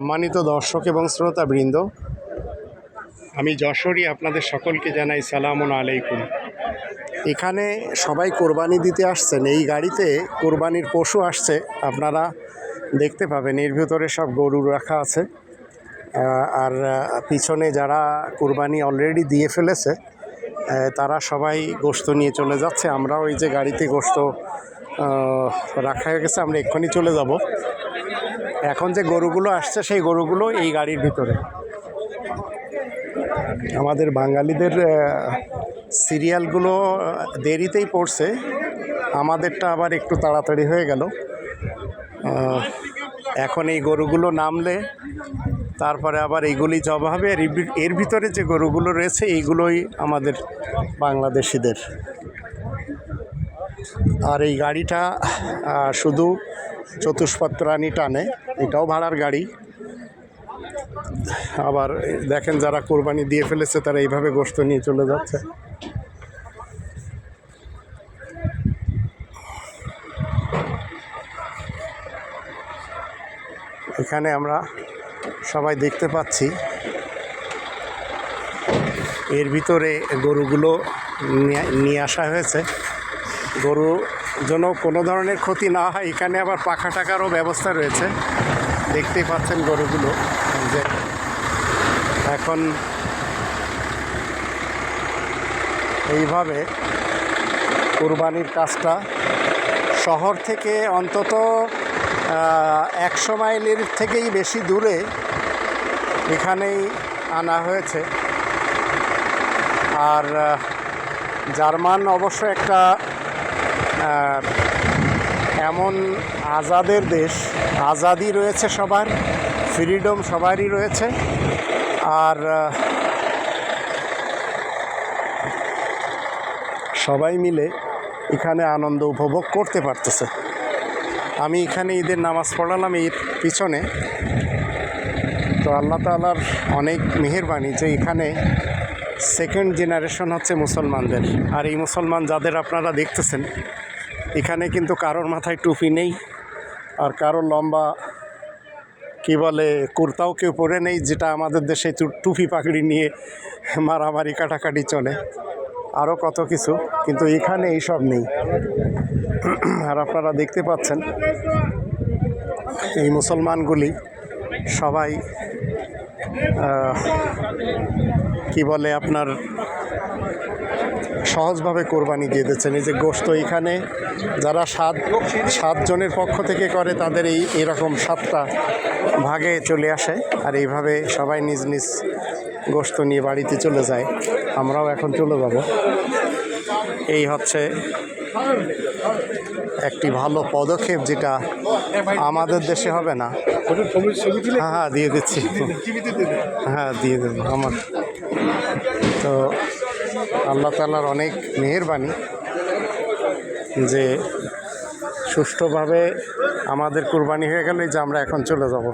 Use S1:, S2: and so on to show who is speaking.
S1: সম্মানিত দর্শক এবং শ্রোতাবৃন্দ, আমি যশোরই আপনাদের সকলকে জানাই সালাম আলাইকুম। এখানে সবাই কোরবানি দিতে আসছেন, এই গাড়িতে কোরবানির পশু আসছে, আপনারা দেখতে পাবেন, এর ভিতরে সব গরু রাখা আছে। আর পিছনে যারা কোরবানি অলরেডি দিয়ে ফেলেছে তারা সবাই গোস্ত নিয়ে চলে যাচ্ছে। আমরাও এই যে গাড়িতে গোস্ত রাখা গেছে, আমরা এক্ষুনি চলে যাব। এখন যে গরুগুলো আসছে, সেই গরুগুলো এই গাড়ির ভিতরে। আমাদের বাঙালিদের সিরিয়ালগুলো দেরিতেই পড়ছে। আমাদেরটা আবার একটু তাড়াতাড়ি হয়ে গেল। এখন এই গরুগুলো নামলে, তারপরে আবার এইগুলি জবা হবে। এর ভিতরে যে গরুগুলো রয়েছে, এইগুলোই আমাদের বাংলাদেশিদের। আর এই গাড়িটা শুধু চতুষ্পদ প্রাণী টানে, এটাও ভাড়ার গাড়ি। আবার দেখেন যারা কোরবানি দিয়ে ফেলেছে, তারা এইভাবে গোস্ত নিয়ে চলে যাচ্ছে। এখানে আমরা সবাই দেখতে পাচ্ছি, এর ভিতরে গরুগুলো নিয়ে- নিয়ে আসা হয়েছে। গরু যেন কোনো ধরনের ক্ষতি না হয়, এখানে আবার পাখা টাকারও ব্যবস্থা রয়েছে। দেখতেই পাচ্ছেন গরুগুলো। যে এখন এইভাবে কোরবানির কাজটা শহর থেকে অন্তত একশো মাইলের থেকেই বেশি দূরে এখানেই আনা হয়েছে। আর জার্মান অবশ্য একটা এমন আজাদের দেশ আজাদি রয়েছে সবার, ফ্রিডম সবারই রয়েছে। আর সবাই মিলে এখানে আনন্দ উপভোগ করতে পারতেছে। আমি এখানে ঈদের নামাজ পড়ালাম এর পিছনে। তো আল্লাহ তালার অনেক মেহেরবানি যে এখানে সেকেন্ড জেনারেশন হচ্ছে মুসলমানদের। আর এই মুসলমান যাদের আপনারা দেখতেছেন এখানে কিন্তু কারোর মাথায় টুপি নেই আর কারোর লম্বা, কি বলে, কুর্তাও কেউ পরে নেই, যেটা আমাদের দেশে টুপি পাকড়ি নিয়ে মারামারি, কাটাকাটি চলে। আরও কত কিছু, কিন্তু এখানে এইসব নেই। আর আপনারা দেখতে পাচ্ছেন, এই মুসলমানগুলি সবাই কি বলে আপনার সহজভাবে কোরবানি দিয়ে দিচ্ছেন এই যে গোস্ত এখানে যারা সাত সাতজনের পক্ষ থেকে করে তাদের এই এরকম সাতটা ভাগে চলে আসে। আর এইভাবে সবাই নিজ নিজ গোস্ত নিয়ে বাড়িতে চলে যায়। আমরাও এখন চলে যাব। এই হচ্ছে একটি ভালো পদক্ষেপ যেটা আমাদের দেশে হবে না। হ্যাঁ হ্যাঁ দিয়ে দিচ্ছি। হ্যাঁ দিয়ে দেবো আমার। তো আল্লাহ তালার অনেক মেহেরবানি যে সুষ্ঠুভাবে আমাদের কুরবানি হয়ে গেলেই যে আমরা এখন চলে যাব।